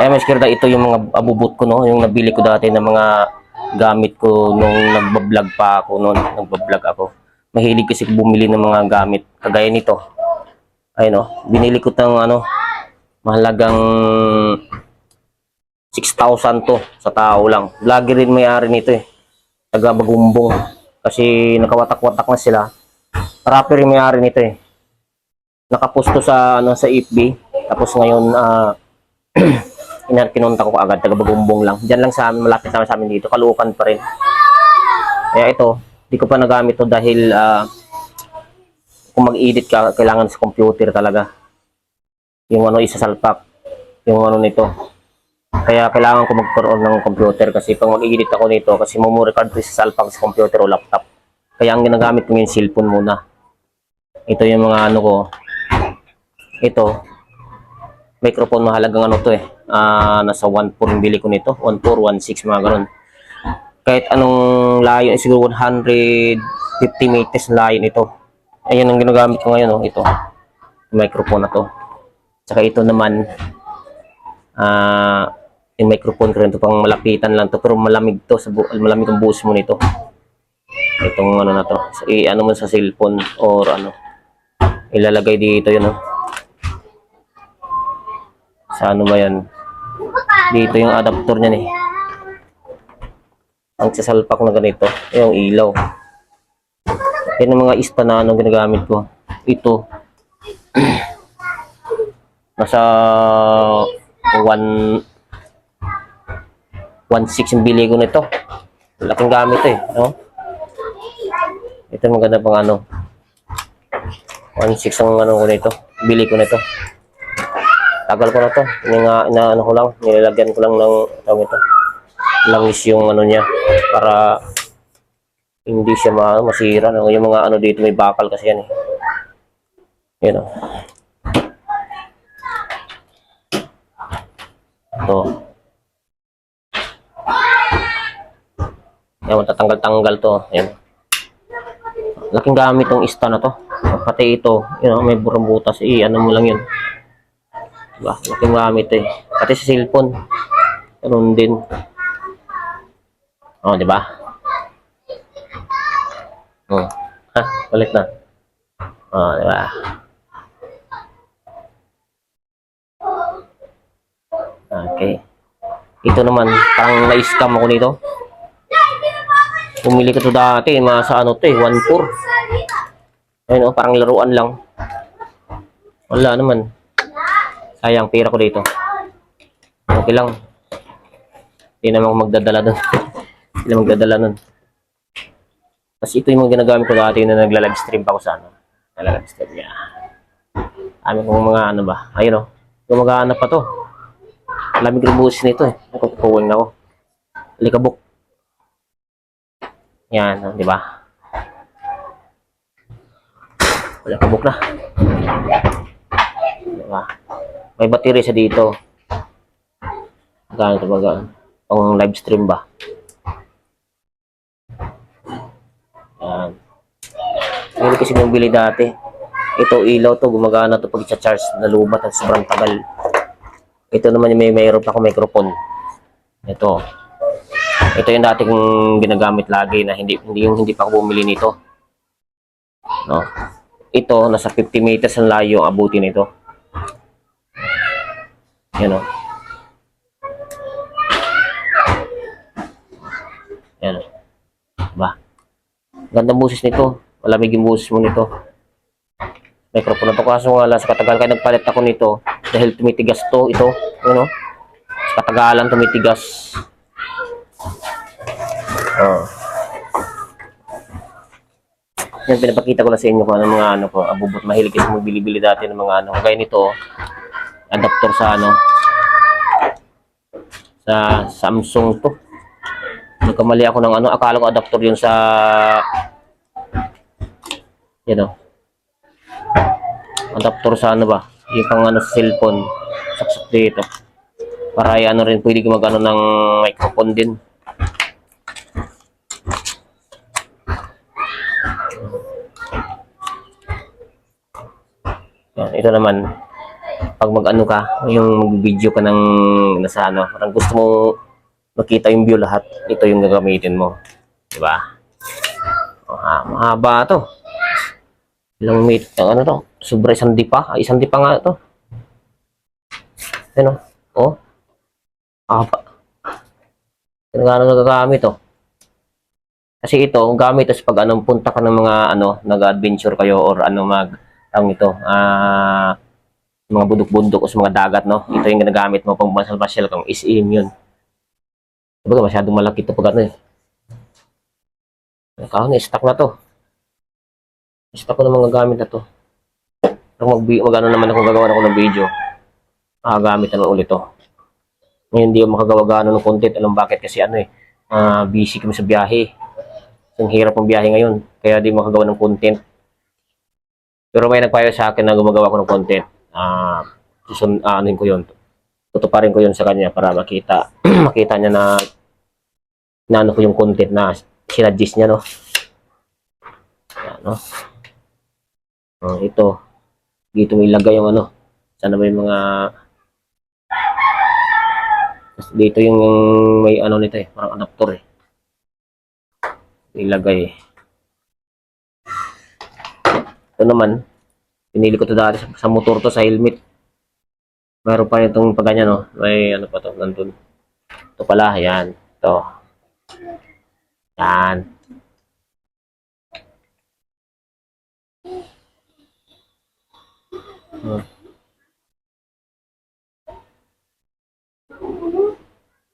Kaya mas kirda ito yung mga abubot ko no, yung nabili ko dati ng mga gamit ko nung nagbablog pa ako noon, nagbablog ako. Mahilig kasi bumili ng mga gamit kagaya nito. Ayun no, binili ko tang ano, mahalagang 6,000 to sa tao lang. Lagi rin may-ari nito eh. Taga Bagumbong. Kasi nakawatak-watak na sila. Marami rin may-ari nito eh. Nakapusto sa ano sa FB. Tapos ngayon inar pinunta ko agad taga Bagumbong lang. Diyan lang sa amin, malapit lang sa amin dito. Kalukan pa rin. Kaya ito, di ko pa nagamit to dahil ah, kung mag-edit ka, kailangan sa computer talaga. Yung ano, isa salpak. Yung ano nito. Kaya kailangan ko magkaroon ng computer kasi pag mag-edit ako nito, kasi memory card ko sa salpak sa computer o laptop. Kaya ang ginagamit ko yung cellphone muna. Ito yung mga ano ko. Ito, microphone mahalagang ano to eh. Ah, nasa 1.4 yung bili ko nito. 1.4, 1.6, mga ganun. Kahit anong layo, eh, siguro 150 meters layo nito. Ayun ang ginagamit ko ngayon, oh, ito. Microphone na to. Tsaka ito naman, ah, yung microphone ko rin to, pang malapitan lang to, pero malamig to, sa malamig ang buhos mo nito. Itong ano na to, so, i-ano mo sa cellphone or ano, ilalagay dito yun, oh. Sa ano ba yan? Dito yung adapter niyan eh. Ang sasalpak na ganito, yung ilaw. Yan ang mga ista na ano ginagamit ko. Ito. Nasa 1 1.6 yung bili ko nito. Laking gamit eh, no? Ito maganda pang ano. 1.6 ang ano ko nito. Bili ko nito. Tagal ko na to. Yung nga, ina, ano ko lang, nilalagyan ko lang ng tawag ito. Langis yung ano niya para hindi siya ma masira. No? Yung mga ano dito may bakal kasi yan eh. Yun o. Ito. Yan, matatanggal-tanggal to. Yan. Laking gamit ng ista na to. Pati ito, yun, know, may burang butas. Eh, ano mo lang yun. Diba? Laking gamit eh. Pati sa cellphone. Ganun din. Oh, di ba? Oh. Ha, balik na. Oh, di ba? Okay. Ito naman, parang na-scam ako nito. Bumili ko to dati, mga sa ano to eh, 1.4. Ayun oh, parang laruan lang. Wala naman. Sayang, pera ko dito. Okay lang. Hindi naman magdadala doon. Hindi magdadala nun. Tapos ito yung mga ginagamit ko dati na nagla-live stream pa ako sa ano. Nagla-live stream niya. Amin kong mga ano ba. Ayun o. Gumagahanap pa to. Lamig rin buhos nito eh. Nakukuwing na ako. Alikabok. Yan, oh, di ba? Alikabok na. Di? May battery siya dito. Gano'n ito ba? Pang live stream ba? Yan. Hindi kasi bumili dati. Ito ilaw to, gumagana to pag charge na lubat at sobrang tagal. Ito naman yung may mayroon pa ako microphone. Ito. Ito yung dating ginagamit lagi na hindi hindi yung hindi pa ako bumili nito. No. Ito nasa 50 meters ang layo ang abuti nito. Yan o. Yan. Ba? Ganda busis nito. Malamig yung busis mo nito. Microphone na to. Kaso lang, sa katagal kaya nagpalit ako nito dahil tumitigas to, ito. Ano? Sa katagalan tumitigas. Oh. Yan, pinapakita ko na sa inyo kung ano mga ano ko, abubot mahilig kasi magbili-bili dati ng mga ano. Kagaya nito, adapter sa ano, sa Samsung to. Nagkamali ako ng ano, akala ko adapter yun sa yan o. Adapter sa ano ba? Yung pang ano sa cellphone. Saksak dito. Para ay ano rin, pwede gumagano ng microphone din. Ito naman. Pag mag-ano ka, yung mag-video ka ng nasa ano, parang gusto mo makita yung view lahat, ito yung gagamitin mo. Di ba? Oh, ah, mahaba to. Ilang meter, ano to? Sobra isang dipa. Ay, isang dipa nga to. Ano? Oh. Haba. Ano nga nagagamit to? Kasi ito, gamit is pag anong punta ka ng mga ano, nag-adventure kayo or ano mag ang ito, ah mga bundok-bundok o sa mga dagat, no? Ito yung ginagamit mo pang masyal-masyal kang is-aim yun. Diba masyadong malaki ito pag ano eh. Kahon, stock na to. Stock ko ng mga gamit na to. Pero mag, mag ano naman ako gagawa ako ng video. Makagamit na ulit to. Ngayon hindi ako makagawa gaano ng content. Alam bakit? Kasi ano eh, ah, busy kami sa biyahe. Ang hirap ng biyahe ngayon. Kaya di makagawa ng content. Pero may nagpayo sa akin na gumagawa ko ng content. Ah, susun ah, anuin ko yun. Tutuparin ko yun sa kanya para makita makita niya na na ano ko yung content na sinadjust niya, no? Yan, no? Oh, ito. Dito mo ilagay yung ano. Sana may mga dito yung may ano nito eh, parang adapter eh. Ilagay. Ito naman, pinili ko to dati sa, sa motor to, sa helmet. Meron pa itong pag ganyan, no? May ano pa to, nandun. Ito pala, yan. Ito. Yan. Hmm.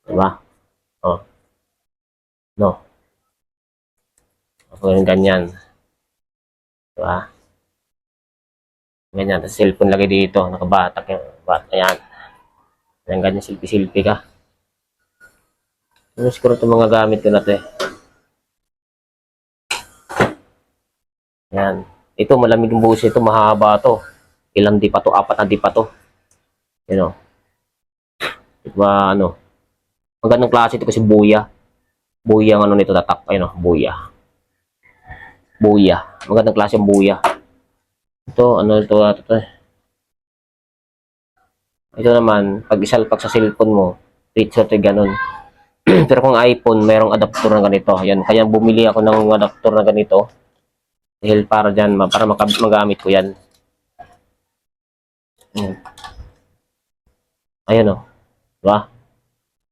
Diba? Oh. No. Ako yung ganyan. Diba? Ganyan. Tapos cellphone lagay dito. Nakabatak yung bata. Yan. Yan ganyan. Silpi-silpi ka. Ano siguro itong mga gamit ko na eh. Yan. Ito, malamig yung buhos ito. Mahaba to. Ilang di pa to? Apat na di pa to. Yan o. Diba, ano. Ang ganong klase ito kasi buya. Buya ang ano nito tatak. Ayun o, buya. Buya. Magandang klase ang buya. Ito, ano ito, ito, ito. Ito naman, pag isalpak sa cellphone mo, picture ito ganun. Pero kung iPhone, mayroong adapter na ganito. Yan, kaya bumili ako ng adapter na ganito. Dahil para dyan, para magamit ko yan. Yan. Ayan o. Diba?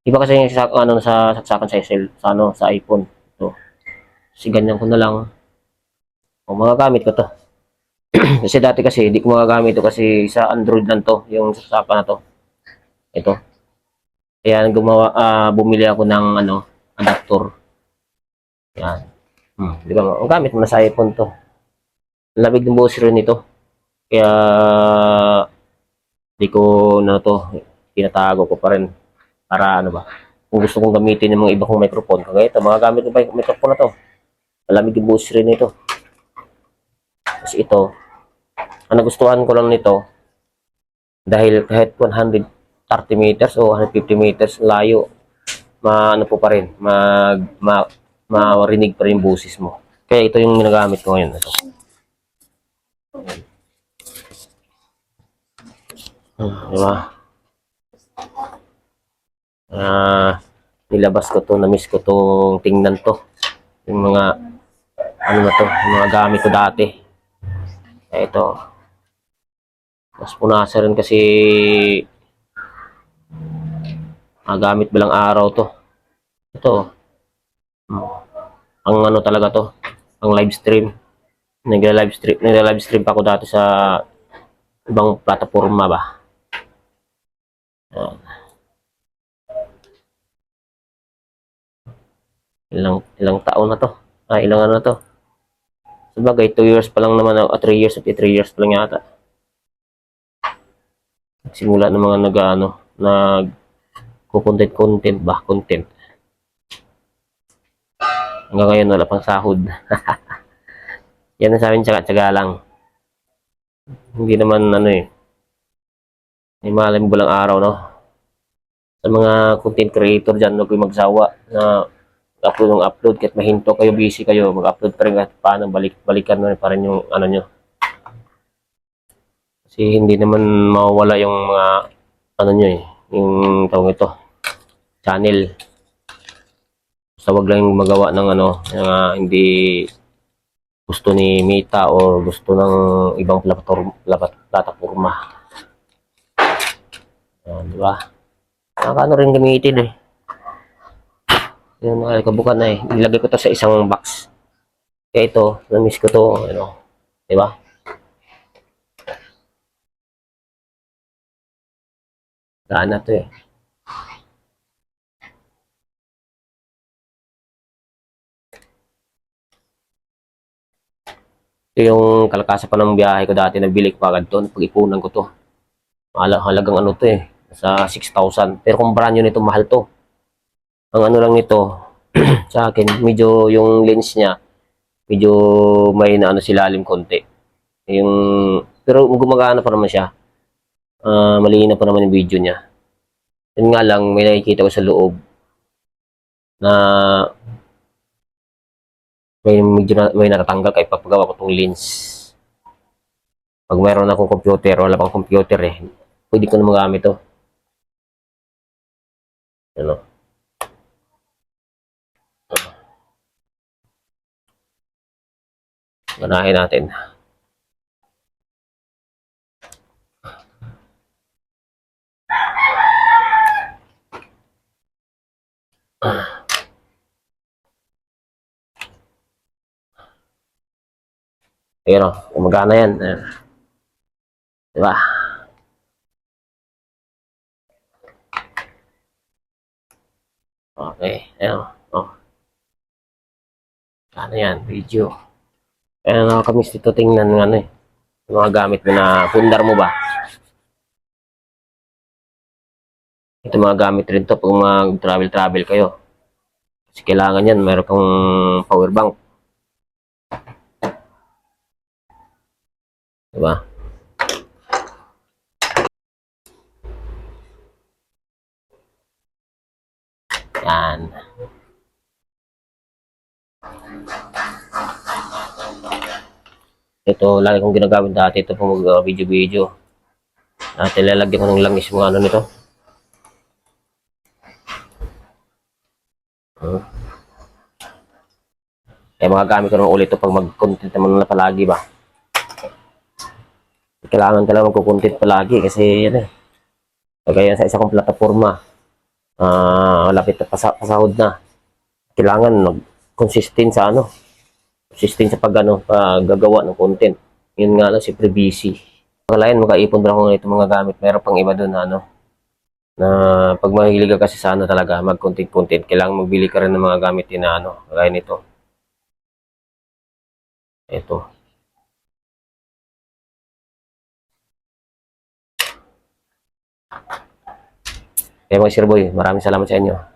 Iba kasi yung sa, ano, sa saksakan sa, cell, sa, ano, sa iPhone. Ito. Kasi ganyan ko na lang. O, magagamit ko to. kasi dati kasi, di ko magagamit to kasi sa Android lang to, yung saksakan na to. Ito. Kaya gumawa, ah, bumili ako ng ano, adapter. Yan. Hmm, di ba? Ang gamit mo na sa iPhone to. Ang Lamig ng buhos rin nito. Kaya, di ko na to, tinatago ko pa rin. Para ano ba, kung gusto kong gamitin yung mga iba kong microphone, kagaya ito, mga gamit ko ba yung microphone na to. Malamig yung buhos rin nito. Tapos ito, ang nagustuhan ko lang nito, dahil kahit 130 meters o 150 meters layo, maano po pa rin, mag, ma, marinig pa rin boses mo. Kaya ito yung ginagamit ko ngayon. Ito. Hmm, di ba? Ah, nilabas ko to, na-miss ko tong tingnan to. Yung mga, ano na to, yung mga gamit ko dati. Ito, mas punasa rin kasi magamit bilang araw to. Ito. Ang ano talaga to, ang live stream. Nagla-live stream, nagla-live stream pa ako dati sa ibang plataforma ba. Yan. Ilang ilang taon na to. Ah, ilang ano na to. Sabagay, 2 years pa lang naman, o 3 years, at 3 years pa lang yata. Simula ng mga nag, ano, nag, content content ba? Content. Hanggang ngayon, wala pang sahod. Yan ang sa amin, tsaga-tsaga lang. Hindi naman, ano eh, may malam bulang araw, no? Sa mga content creator dyan, huwag kayong magsawa na upload ng upload kahit mahinto kayo, busy kayo, mag-upload pa rin kahit paano, balik, balikan mo pa rin yung ano nyo. Kasi hindi naman mawawala yung mga ano nyo eh, yung tawag ito, channel. Basta wag lang magawa ng ano, yung ah, hindi gusto ni Mita o gusto ng ibang platform, plat- plataforma. Ayan, di ba? Nakakano rin gamitin eh. Yun, ay, kabukan na eh. Ilagay ko to sa isang box. Kaya ito, na-miss ko to, ano, di ba? Gaan na to eh. Ito yung kalakasan pa ng biyahe ko dati, nabili ko agad to, pag-ipunan ko to. Hala- Halagang ano to eh, sa 6,000. Pero kung brand new nito, mahal to. Ang ano lang nito, sa akin, medyo yung lens niya, medyo may na ano silalim konti. Yung, pero gumagana pa naman siya. Ah, malinaw pa naman yung video niya. Yun nga lang, may nakikita ko sa loob na may medyo na, may natatanggal kay papagawa ko tong lens. Pag mayroon akong computer, wala pang computer eh, pwede ko na magamit to. Ano? Ganahin natin. Pero, gumagana yan. Diba? Okay. Ayan. Oh. Ano yan? Video. Ayan, nakakamiss dito tingnan ng ano eh. Mga gamit mo na pundar mo ba? Ito mga gamit rin to pag mag-travel-travel kayo. Kasi kailangan yan, meron kang power bank. Diba? Yan. Ito, lagi kong ginagamit dati ito pag mag-video-video. Dati lalagyan ko ng langis mga ano nito. Hmm. Kaya mga gamit ko naman ulit ito pag mag-content naman na palagi ba. Kailangan talaga magko-content palagi kasi yan eh. Kagaya sa isa kong plataforma, ah lapit na pasa- pasahod na. Kailangan mag-consistent sa ano, consistent sa pag ano, paggagawa ng content. Yun nga lang, siyempre busy. Kalayan, makaipon pa ako ng itong mga gamit. Meron pang iba doon na ano, na pag mahilig ka kasi sa ano talaga, mag-content-content, kailangan magbili ka rin ng mga gamit din na ano, kagaya nito. Ito. Kaya mga Sir Boy, maraming salamat sa inyo.